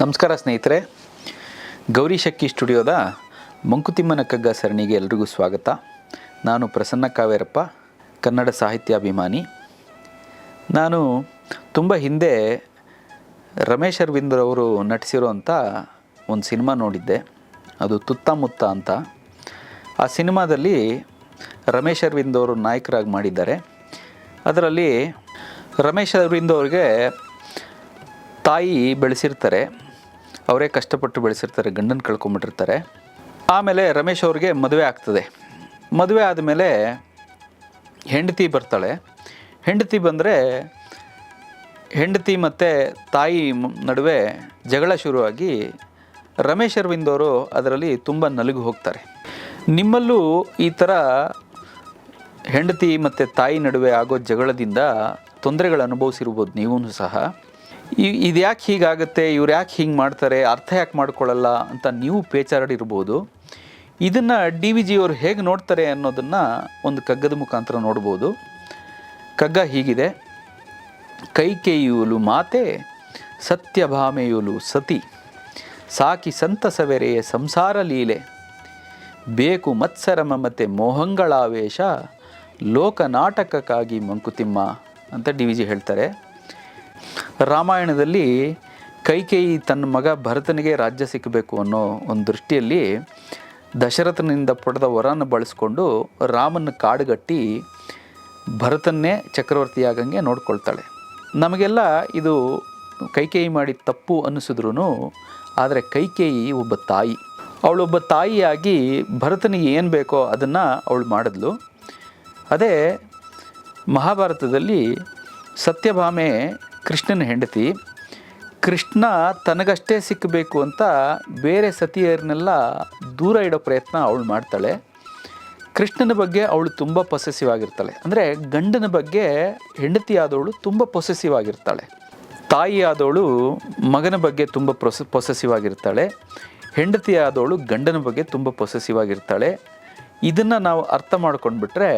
ನಮಸ್ಕಾರ ಸ್ನೇಹಿತರೆ. ಗೌರಿ ಶಕ್ಕಿ ಸ್ಟುಡಿಯೋದ ಮಂಕುತಿಮ್ಮನ ಕಗ್ಗ ಸರಣಿಗೆ ಎಲ್ರಿಗೂ ಸ್ವಾಗತ. ನಾನು ಪ್ರಸನ್ನ ಕಾವೇರಪ್ಪ, ಕನ್ನಡ ಸಾಹಿತ್ಯಾಭಿಮಾನಿ ನಾನು ತುಂಬ ಹಿಂದೆ ರಮೇಶ್ ಅರವಿಂದ್ರವರು ನಟಿಸಿರೋಂಥ ಒಂದು ಸಿನಿಮಾ ನೋಡಿದ್ದೆ. ಅದು ತುತ್ತಮುತ್ತ ಅಂತ. ಆ ಸಿನಿಮಾದಲ್ಲಿ ರಮೇಶ್ ಅರವಿಂದ್ ಅವರು ನಾಯಕರಾಗಿ ಮಾಡಿದ್ದಾರೆ. ಅದರಲ್ಲಿ ರಮೇಶ್ ಅರವಿಂದ್ ಅವ್ರಿಗೆ ತಾಯಿ ಬೆಳೆಸಿರ್ತಾರೆ, ಅವರೇ ಕಷ್ಟಪಟ್ಟು ಬೆಳೆಸಿರ್ತಾರೆ, ಗಂಡನ ಕಳ್ಕೊಂಬಿಟ್ಟಿರ್ತಾರೆ. ಆಮೇಲೆ ರಮೇಶ್ ಅವ್ರಿಗೆ ಮದುವೆ ಆಗ್ತದೆ. ಮದುವೆ ಆದಮೇಲೆ ಹೆಂಡತಿ ಬರ್ತಾಳೆ. ಹೆಂಡತಿ ಬಂದರೆ ಹೆಂಡತಿ ಮತ್ತು ತಾಯಿ ನಡುವೆ ಜಗಳ ಶುರುವಾಗಿ ರಮೇಶ್ ಅರವಿಂದ್ ಅವರು ಅದರಲ್ಲಿ ತುಂಬ ನಲುಗು ಹೋಗ್ತಾರೆ. ನಿಮ್ಮಲ್ಲೂ ಈ ಥರ ಹೆಂಡತಿ ಮತ್ತು ತಾಯಿ ನಡುವೆ ಆಗೋ ಜಗಳದಿಂದ ತೊಂದರೆಗಳು ಅನುಭವಿಸಿರ್ಬೋದು ನೀವೂ ಸಹ. ಇದು ಯಾಕೆ ಹೀಗಾಗುತ್ತೆ? ಇವ್ರು ಯಾಕೆ ಹಿಂಗೆ ಮಾಡ್ತಾರೆ? ಅರ್ಥ ಯಾಕೆ ಮಾಡ್ಕೊಳ್ಳಲ್ಲ ಅಂತ ನೀವು ಪೇಚಾಡಿರ್ಬೋದು ಇದನ್ನು ಡಿ ವಿ ಜಿಯವರು ಹೇಗೆ ನೋಡ್ತಾರೆ ಅನ್ನೋದನ್ನು ಒಂದು ಕಗ್ಗದ ಮುಖಾಂತರ ನೋಡ್ಬೋದು. ಕಗ್ಗ ಹೀಗಿದೆ. ಕೈಕೇಯುಲು ಮಾತೆ ಸತ್ಯಭಾಮೆಯುಲು ಸತಿ. ಸಾಕಿ ಸಂತಸವೆರೆಯ ಸಂಸಾರ ಲೀಲೆ. ಬೇಕು ಮತ್ಸರ ಮಮತೆ ಮೋಹಂಗಳಾವೇಶ ಲೋಕನಾಟಕಕ್ಕಾಗಿ ಮಂಕುತಿಮ್ಮ ಅಂತ ಡಿ ವಿ ಜಿ ಹೇಳ್ತಾರೆ. ರಾಮಾಯಣದಲ್ಲಿ ಕೈಕೇಯಿ ತನ್ನ ಮಗ ಭರತನಿಗೆ ರಾಜ್ಯ ಸಿಕ್ಕಬೇಕು ಅನ್ನೋ ಒಂದು ದೃಷ್ಟಿಯಲ್ಲಿ ದಶರಥನಿಂದ ಪಡೆದ ವರನ ಬಳಸ್ಕೊಂಡು ರಾಮನ ಕಾಡುಗಟ್ಟಿ ಭರತನ್ನೇ ಚಕ್ರವರ್ತಿಯಾಗಂಗೆ ನೋಡ್ಕೊಳ್ತಾಳೆ. ನಮಗೆಲ್ಲ ಇದು ಕೈಕೇಯಿ ಮಾಡಿ ತಪ್ಪು ಅನ್ನಿಸಿದ್ರು ಆದರೆ ಕೈಕೇಯಿ ಒಬ್ಬ ತಾಯಿ. ಅವಳೊಬ್ಬ ತಾಯಿಯಾಗಿ ಭರತನಿಗೆ ಏನು ಬೇಕೋ ಅದನ್ನು ಅವಳು ಮಾಡಿದ್ಲು. ಅದೇ ಮಹಾಭಾರತದಲ್ಲಿ ಸತ್ಯಭಾಮೆ ಕೃಷ್ಣನ ಹೆಂಡತಿ, ಕೃಷ್ಣ ತನಗಷ್ಟೇ ಸಿಕ್ಕಬೇಕು ಅಂತ ಬೇರೆ ಸತಿಯರನ್ನೆಲ್ಲ ದೂರ ಇಡೋ ಪ್ರಯತ್ನ ಅವಳು ಮಾಡ್ತಾಳೆ. ಕೃಷ್ಣನ ಬಗ್ಗೆ ಅವಳು ತುಂಬ ಪೊಸೆಸಿವ್ ಆಗಿರ್ತಾಳೆ. ಅಂದರೆ ಗಂಡನ ಬಗ್ಗೆ ಹೆಂಡತಿಯಾದವಳು ತುಂಬ ಪೊಸೆಸಿವ್ ಆಗಿರ್ತಾಳೆ. ತಾಯಿಯಾದವಳು ಮಗನ ಬಗ್ಗೆ ತುಂಬ ಪ್ರೊಸೆ ಪೊಸೆಸಿವ್ ಆಗಿರ್ತಾಳೆ. ಹೆಂಡತಿಯಾದವಳು ಗಂಡನ ಬಗ್ಗೆ ತುಂಬ ಪೊಸೆಸಿವ್ ಆಗಿರ್ತಾಳೆ. ಇದನ್ನು ನಾವು ಅರ್ಥ ಮಾಡ್ಕೊಂಡ್ಬಿಟ್ರೆ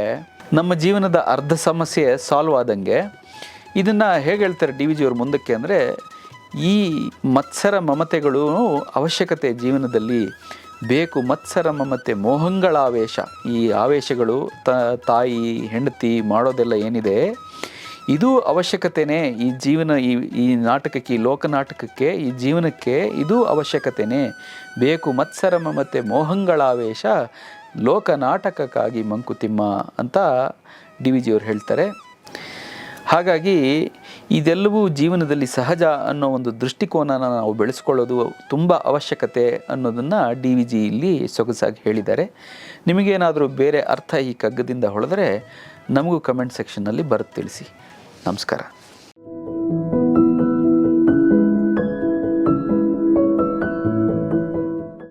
ನಮ್ಮ ಜೀವನದ ಅರ್ಧ ಸಮಸ್ಯೆ ಸಾಲ್ವ್ ಆದಂಗೆ ಇದನ್ನು ಹೇಗೆ ಹೇಳ್ತಾರೆ ಡಿ ವಿ ಜಿಯವ್ರ ಮುಂದಕ್ಕೆ ಅಂದರೆ, ಈ ಮತ್ಸರ ಮಮತೆಗಳು ಅವಶ್ಯಕತೆ ಜೀವನದಲ್ಲಿ ಬೇಕು. ಮತ್ಸರ ಮಮತೆ ಮೋಹಂಗಳ ಆವೇಶ ಈ ಆವೇಶಗಳು ತಾಯಿ, ಹೆಂಡತಿ ಮಾಡೋದೆಲ್ಲ ಏನಿದೆ, ಇದು ಅವಶ್ಯಕತೆನೇ. ಈ ಜೀವನ, ಈ ಈ ನಾಟಕಕ್ಕೆ, ಈ ಲೋಕನಾಟಕಕ್ಕೆ ಈ ಜೀವನಕ್ಕೆ ಇದು ಅವಶ್ಯಕತೆನೇ. ಬೇಕು. ಮತ್ಸರ ಮಮತೆ ಮೋಹಂಗಳ ಆವೇಶ ಲೋಕ ನಾಟಕಕ್ಕಾಗಿ ಮಂಕುತಿಮ್ಮ ಅಂತ ಡಿ ವಿ ಜಿಯವರು ಹೇಳ್ತಾರೆ. ಹಾಗಾಗಿ ಇದೆಲ್ಲವೂ ಜೀವನದಲ್ಲಿ ಸಹಜ ಅನ್ನೋ ಒಂದು ದೃಷ್ಟಿಕೋನನ ನಾವು ಬೆಳೆಸ್ಕೊಳ್ಳೋದು ತುಂಬ ಅವಶ್ಯಕತೆ ಅನ್ನೋದನ್ನು ಡಿ ವಿ ಜಿ ಇಲ್ಲಿ ಸೊಗಸಾಗಿ ಹೇಳಿದ್ದಾರೆ. ನಿಮಗೇನಾದರೂ ಬೇರೆ ಅರ್ಥ ಈ ಕಗ್ಗದಿಂದ ಹೊಳೆದರೆ ನಮಗೂ ಕಮೆಂಟ್ ಸೆಕ್ಷನ್ನಲ್ಲಿ ಬರೆದು ತಿಳಿಸಿ. ನಮಸ್ಕಾರ.